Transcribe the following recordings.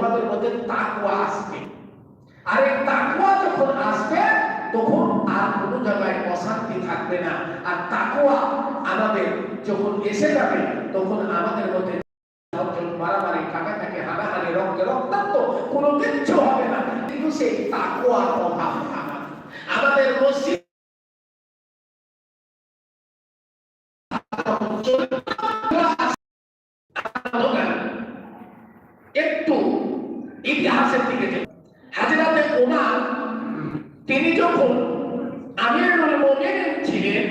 তোমাদের মধ্যে তাকুয়া আসবে। আর এই তাকুয়া যখন আসবে, তখন আর কোনো জায়গায় অশান্তি থাকবে না। আর তাকুয়া আমাদের যখন এসে যাবে, তখন আমাদের মধ্যে মারামারি হানাহানি, রক্তে রক্তাক্ত, কোনো কিচ্ছু হবে না। কিন্তু সেই তাকুয়ার অভাব আমাদের মসজিদ একটু ইতিহাসের দিকে হাজরাতে ওমর তিনি যখন আমিরুল মুমিনিন ছিলেন,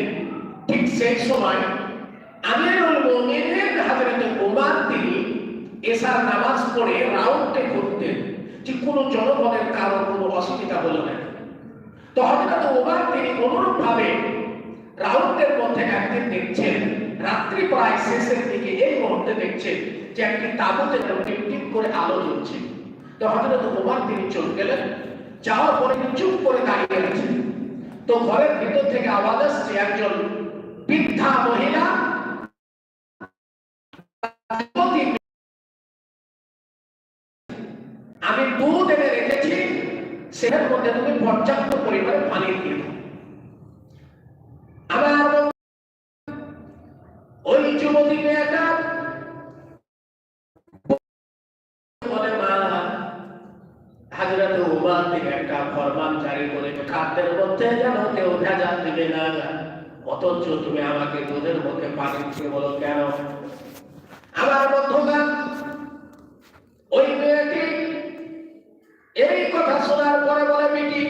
ঠিক সেই সময় আমিরুল মুমিনিন, হাজরাতে ওমর তিনি এসার নামাজ পড়ে রাউন্ডে ঘুরতেন। যে কোনো জনগণের কারণ কোনো অসুবিধা হলো না। তো হযরত ওমর তিনি অনুরূপ ভাবে রাউন্ডের মধ্যে একদিন দেখছেন, রাত্রি প্রায় শেষের দিকে এই মুহূর্তে দেখছেন যে একটি তাবুতে টিপ করে আলো জ্বলছে। তো তিনি গেলেন। যাওয়ার পরে চুপ করে দাঁড়িয়ে তো ঘরের ভিতর থেকে আওয়াজ আসছে, একজন বৃদ্ধা মহিলা আমি দুধ এনে রেখেছি, সেটার মধ্যে তুমি পর্যাপ্ত পরিমাণে পানি দিয়ে আমার ওই যুবতী মেয়েটা হাজরত উমার থেকে একটা ফরমান জারি করে খাদ্যের মধ্যে যেন কেউ ভেজাল দিবে না অথচ তুমি আমাকে দুধের মধ্যে পানি দিতে বলো কেন? আমার বন্ধুগণ, ওই মেয়েটি এই কথা শোনার পরে বলে, বেটি,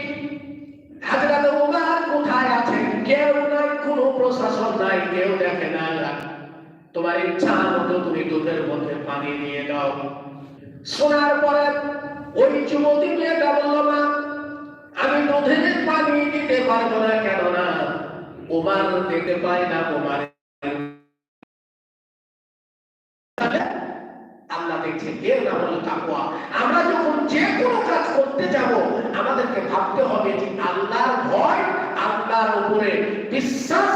হাজরাত উমার কোথায় আছে? কেউ নাই, কোনো প্রশাসন নাই, কেউ দেখে না তোমার ইচ্ছা মতো তুমি দুধের মধ্যে পানি নিয়ে দাও। শোনার পরে ওই যুবতী মেয়েটা আমি পানি দিতে পারব না উমার দিতে পাই না উমার আল্লাহ দেখছে এর নাম হলো তাকওয়া। আমরা যখন যে কোনো কাজ করতে যাব, আমাদেরকে ভাবতে হবে যে আল্লাহর ভয় আল্লাহর উপরে বিশ্বাস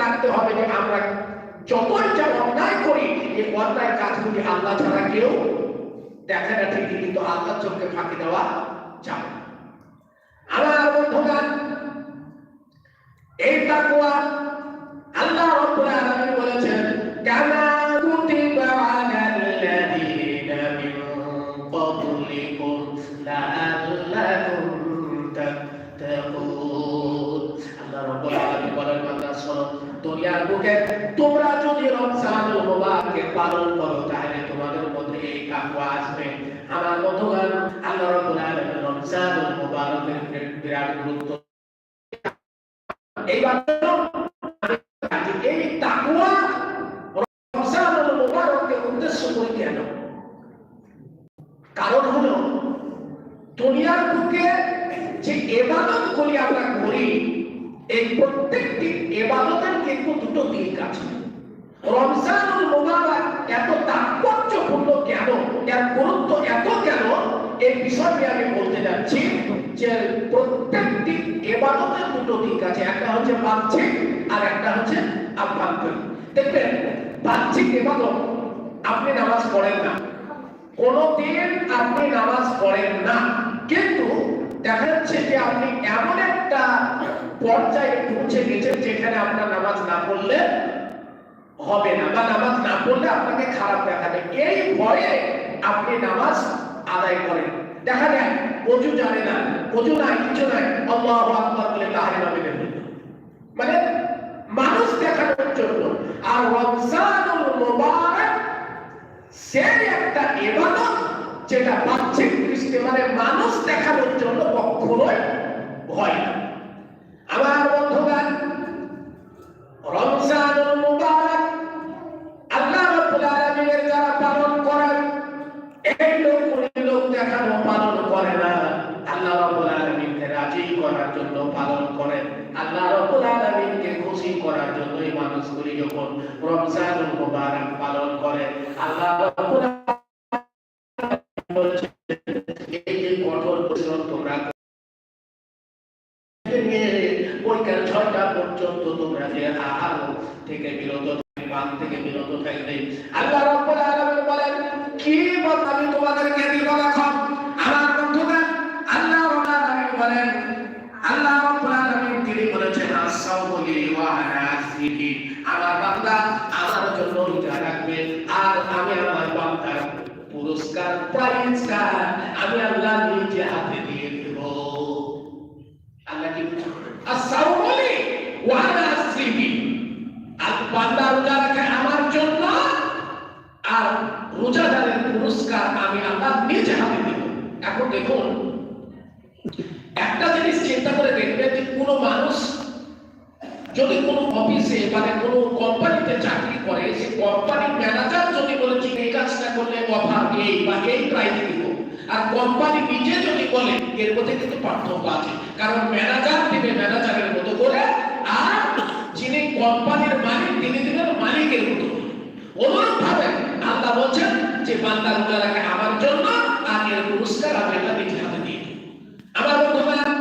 রাখতে হবে যে আমরা যতই যা অন্যায় করি, এই অন্যায় কাজগুলি আল্লাহ ছাড়া কেউ দেখে ঠিকই কিন্তু আল্লাহ চোখকে ফাঁকি দেওয়া যাবে। আমার বন্ধুগান এই তাকওয়া আল্লাহ রাব্বুল আলামিন বলেছেন আল্লাহ তোমরা যদি মুবারকে পালন করো, তাহলে তাকওয়া আসবে আমার বন্ধুগণ আল্লাহ রাব্বুল আলামিন রমজানুল মুবারকের বিরাট গুরুত্ব এইবার এই তাকওয়া রমজানুল মুবারককে উদ্দেশ্য করে কেন কারণ হলো দুনিয়ার বুকে যে এবাদত গুলি আমরা করি এই প্রত্যেকটি এবাদতের কিন্তু দুটো দিক আছে রমজানুল মুবারক এত তাৎপর্যপূর্ণ কেন? এর গুরুত্ব এত কেন? এই বিষয়টি আমি বলতে যাচ্ছি যে প্রত্যেকটি এবাদতের দুটো দিক আছে। একটা হচ্ছে বাহ্যিক আর একটা হচ্ছে আভ্যন্তরীণ দেখবেন, বাহ্যিক এবাদত, আপনি নামাজ পড়েন না। কোনদিন আপনি নামাজ পড়েন না। কিন্তু দেখা যাচ্ছে যে আপনি এমন একটা পর্যায়ে পৌঁছে গেছেন যেখানে আপনার নামাজ না পড়লে হবে না। বা নামাজ না পড়লে আপনাকে খারাপ দেখাবে। এই ভয়ে আপনি নামাজ আদায় করেন। দেখা যায় অজু জানে না, অজু নাই, কিছু নাই, আল্লাহু আকবার বলে তাহলে নামে মানে মানুষ দেখানোর জন্য। আর রমজানুল মুবারক, সেই একটা ইবাদত যেটা বাহ্যিক দৃষ্টি মানে মানুষ দেখানোর জন্য কখনোই হয় না। আমার বন্ধুগণ রাব্বুল আলামিনকে রাজি করার জন্য পালন করেন। আল্লাহ রাব্বুল আলামিনকে খুশি করার জন্য এই মানুষগুলি যখন রমজানুল মুবারক পালন করে আল্লাহ রাব্বুল এই যে কঠোর পরিশ্রম তোমরা বৈকাল ছয়টা পর্যন্ত তোমরা যে আহার থেকে বিরত পান থেকে বিরত থাকবে। আল্লাহ রাব্বুল আলামিন বলেন, কি আমি তোমাদেরকে? দিব না আমার বান্দা আমার জন্য রোজা রাখবে। আর আমি আমার বান্দার পুরস্কার পুরস্কার আমি আল্লাহ নিজে হাতে দিয়ে দেব। আল্লাহ কি আসসালামু আলাইকুম ওয়া আলাইকুম আর বান্দা রোজা রাখে আমার জন্য। আর রোজাদারের পুরস্কার আমি আল্লাহ নিজে হাতে দেব। এখন দেখুন যদি কোনো অফিসে মানে কোনো কোম্পানিতে চাকরি করে সে কোম্পানির ম্যানেজার যদি বলে যে এই কাজটা করলে অফার এই বা এই প্রাইজ দিব। আর কোম্পানি নিজে যদি বলে, এর মধ্যে কিন্তু পার্থক্য আছে। কারণ ম্যানেজার দিবে ম্যানেজারের মতো করে, আর যিনি কোম্পানির মালিক, তিনি দিবেন মালিকের মতো। করে। অনুরূপ ভাবে আল্লাহ বলছেন যে বান্দা রাখে আমার জন্য আর এর পুরস্কার আমি আল্লাহ নিজে হাতে